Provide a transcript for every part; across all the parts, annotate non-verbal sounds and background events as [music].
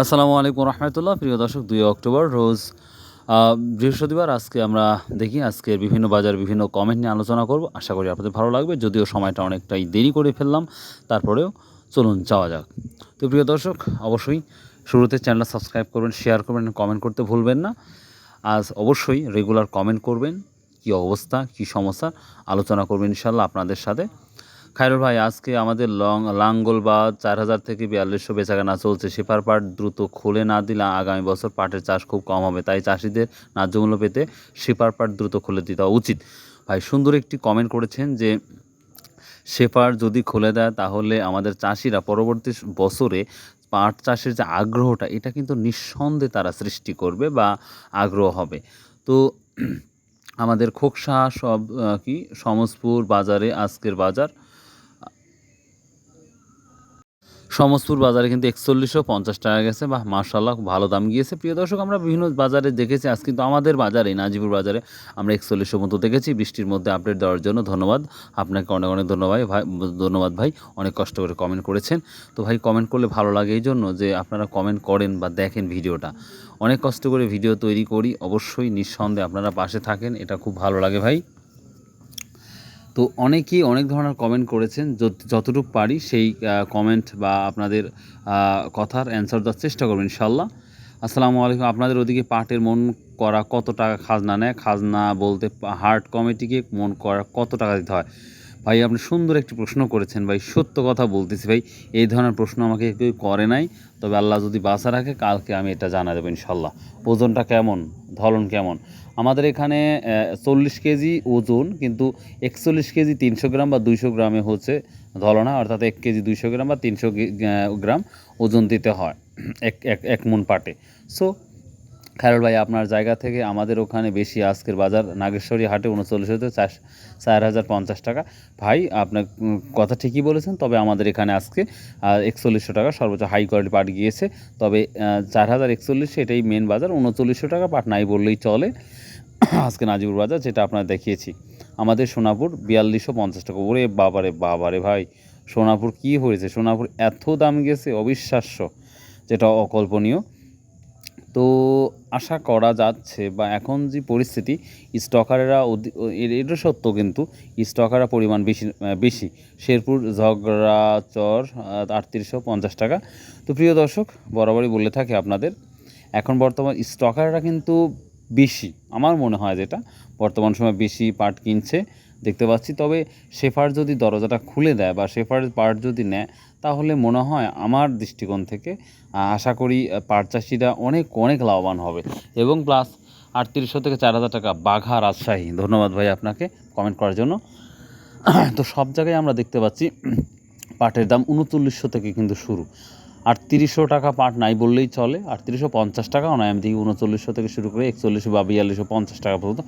আসসালামু আলাইকুম রহমতুল্লাহ। প্রিয় দর্শক, দুই অক্টোবর রোজ বৃহস্পতিবার আজকে আমরা দেখি, আজকের বিভিন্ন বাজার বিভিন্ন কমেন্ট নিয়ে আলোচনা করব। আশা করি আপনাদের ভালো লাগবে, যদিও সময়টা অনেকটাই দেরি করে ফেললাম, তারপরেও চলুন যাওয়া যাক। তো প্রিয় দর্শক, অবশ্যই শুরুতে চ্যানেলটা সাবস্ক্রাইব করবেন শেয়ার করবেন কমেন্ট করতে ভুলবেন না। আজ অবশ্যই রেগুলার কমেন্ট করবেন, কি অবস্থা, কি সমস্যা, আলোচনা করবেন ইনশাল্লাহ আপনাদের সাথে। খায়রুল ভাই, আজকে আমাদের লং, লাঙ্গল বা চার হাজার থেকে বিয়াল্লিশশো বেচাকেনা চলছে। সেপার পাট দ্রুত খুলে না দিলে আগামী বছর পাটের চাষ খুব কম হবে। তাই চাষিদের ন্যায্য মূল্য পেতে সেপার পাট দ্রুত খুলে দিতে উচিত। ভাই, সুন্দর একটি কমেন্ট করেছেন যে সেপার যদি খুলে দেয় তাহলে আমাদের চাষিরা পরবর্তী বছরে পাট চাষের যে আগ্রহটা, এটা কিন্তু নিঃসন্দেহে তারা সৃষ্টি করবে বা আগ্রহ হবে। তো আমাদের খোকসা সব কি? সমসপুর বাজারে আজকের বাজার সমসপুর বাজারে কিন্তু একচল্লিশশো পঞ্চাশ টাকা গেছে। বা মার্শাল্লাহ ভালো দাম গিয়েছে। প্রিয় দর্শক, আমরা বিভিন্ন বাজারে দেখেছি, আজ কিন্তু আমাদের বাজারে নাজিপুর বাজারে আমরা একচল্লিশশো মতো দেখেছি। বৃষ্টির মধ্যে আপডেট দেওয়ার জন্য ধন্যবাদ। আপনাকে অনেক অনেক ধন্যবাদ ভাই ধন্যবাদ ভাই, অনেক কষ্ট করে কমেন্ট করেছেন। তো ভাই কমেন্ট করলে ভালো লাগে এই জন্য যে আপনারা কমেন্ট করেন বা দেখেন ভিডিওটা। অনেক কষ্ট করে ভিডিও তৈরি করি, অবশ্যই নিঃসন্দেহে আপনারা পাশে থাকেন, এটা খুব ভালো লাগে ভাই। তো অনেকেই অনেক ধরনের কমেন্ট করেছেন, যত- যতটুকু পারি সেই কমেন্ট বা আপনাদের কথার অ্যান্সার দেওয়ার চেষ্টা করবেন ইনশাল্লাহ আসসালামু আলাইকুম, আপনাদের ওদিকে পাটের মন করা কত টাকা খাজনা নেয়? খাজনা বলতে হার্ট কমিটিকে মন করা কত টাকা দিতে হয়? ভাই, আপনি সুন্দর একটি প্রশ্ন করেছেন ভাই, সত্য কথা বলতেছি ভাই। এই ধরনের প্রশ্ন আমাকে কেউ করে নাই, তবে আল্লাহ যদি বাঁচা রাখে, কালকে আমি এটা জানা দেবো ইনশাল্লাহ। ওজনটা কেমন? ধরন কেমন? আমাদের এখানে চল্লিশ কেজি ওজন, কিন্তু একচল্লিশ কেজি তিনশো গ্রাম বা দুইশো গ্রামে হচ্ছে ধলনা, অর্থাৎ এক কেজি দুইশো গ্রাম বা তিনশো গ্রাম ওজন দিতে হয়, এক এক এক মন পাটে। সো খায়রুল ভাই, আপনার জায়গা থেকে আমাদের ওখানে বেশি আজকের বাজার নাগেশ্বরী হাটে উনচল্লিশ হতে চার চার হাজার পঞ্চাশ টাকা। ভাই আপনার কথা ঠিকই বলেছেন, তবে আমাদের এখানে আজকে একচল্লিশশো টাকা সর্বোচ্চ হাই কোয়ালিটি পাট গিয়েছে। তবে চার হাজার একচল্লিশশো এটাই মেন বাজার, উনচল্লিশশো টাকা পাট নাই বললেই চলে। [coughs] আজকে নাজিপুর বাজার, যেটা আপনার দেখিয়েছি। আমাদের সোনাপুর বিয়াল্লিশশো পঞ্চাশ টাকা। ওরে বাবারে বাবারে ভাই, সোনাপুর কি হয়েছে? সোনাপুর এত দাম গেছে, অবিশ্বাস্য, যেটা অকল্পনীয়। তো আশা করা যাচ্ছে বা এখন যে পরিস্থিতি স্টকারেরা এটা সত্য কিন্তু স্টকাররা পরিমাণ বেশি বেশি। শেরপুর ঝগড়া চর আটত্রিশশো পঞ্চাশ টাকা। তো প্রিয় দর্শক, বরাবরই বলে থাকে আপনাদের, এখন বর্তমান স্টকাররা কিন্তু বেশি। আমার মনে হয় যেটা, বর্তমান সময় বেশি পাট কিনছে, দেখতে পাচ্ছি। তবে শেফার যদি দরজাটা খুলে দেয় বা শেফার পাট যদি নেয়, তাহলে মনে হয় আমার দৃষ্টিকোণ থেকে আশা করি পাট চাষিরা অনেক অনেক লাভবান হবে। এবং প্লাস আটত্রিশশো থেকে চার হাজার টাকা বাঘা রাজশাহী। ধন্যবাদ ভাই আপনাকে কমেন্ট করার জন্য। তো সব জায়গায় আমরা দেখতে পাচ্ছি, পাটের দাম উনচল্লিশশো থেকে কিন্তু শুরু। আটত্রিশশো টাকা পাট নাই বললেই চলে, আটত্রিশশো পঞ্চাশ টাকা অনায়াম থেকে উনচল্লিশশো থেকে শুরু করে একচল্লিশশো বা বিয়াল্লিশশো পঞ্চাশ টাকা পর্যন্ত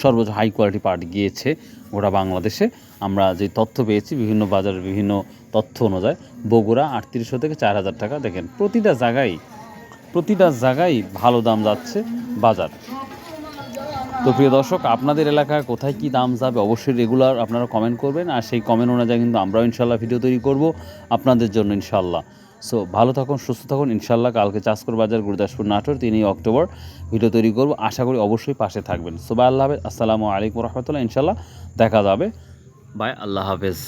সর্বোচ্চ হাই কোয়ালিটি পাট গিয়েছে গোটা বাংলাদেশে। আমরা যে তথ্য পেয়েছি, বিভিন্ন বাজারের বিভিন্ন তথ্য অনুযায়ী বগুড়া আটত্রিশশো থেকে চার হাজার টাকা। দেখেন, প্রতিটা জায়গায় প্রতিটা জায়গায় ভালো দাম যাচ্ছে বাজার। তো প্রিয় দর্শক, আপনাদের এলাকায় কোথায় কি দাম যাবে অবশ্যই রেগুলার আপনারা কমেন্ট করবেন আর সেই কমেন্ট অনুযায়ী কিন্তু আমরাও ইনশাল্লাহ ভিডিও তৈরি করব আপনাদের জন্য ইনশাল্লাহ সো ভালো থাকুন, সুস্থ থাকুন ইনশাল্লাহ কালকে চাষকর বাজার, গুরুদাসপুর, নাটোর তিনই অক্টোবর ভিডিও তৈরি করব। আশা করি অবশ্যই পাশে থাকবেন। সো বাই আল্লাহ হাফেজ। আসসালামু আলাইকুম রহমতুল্লাহ ইনশাল্লাহ দেখা যাবে। বাই আল্লাহ হাফেজ।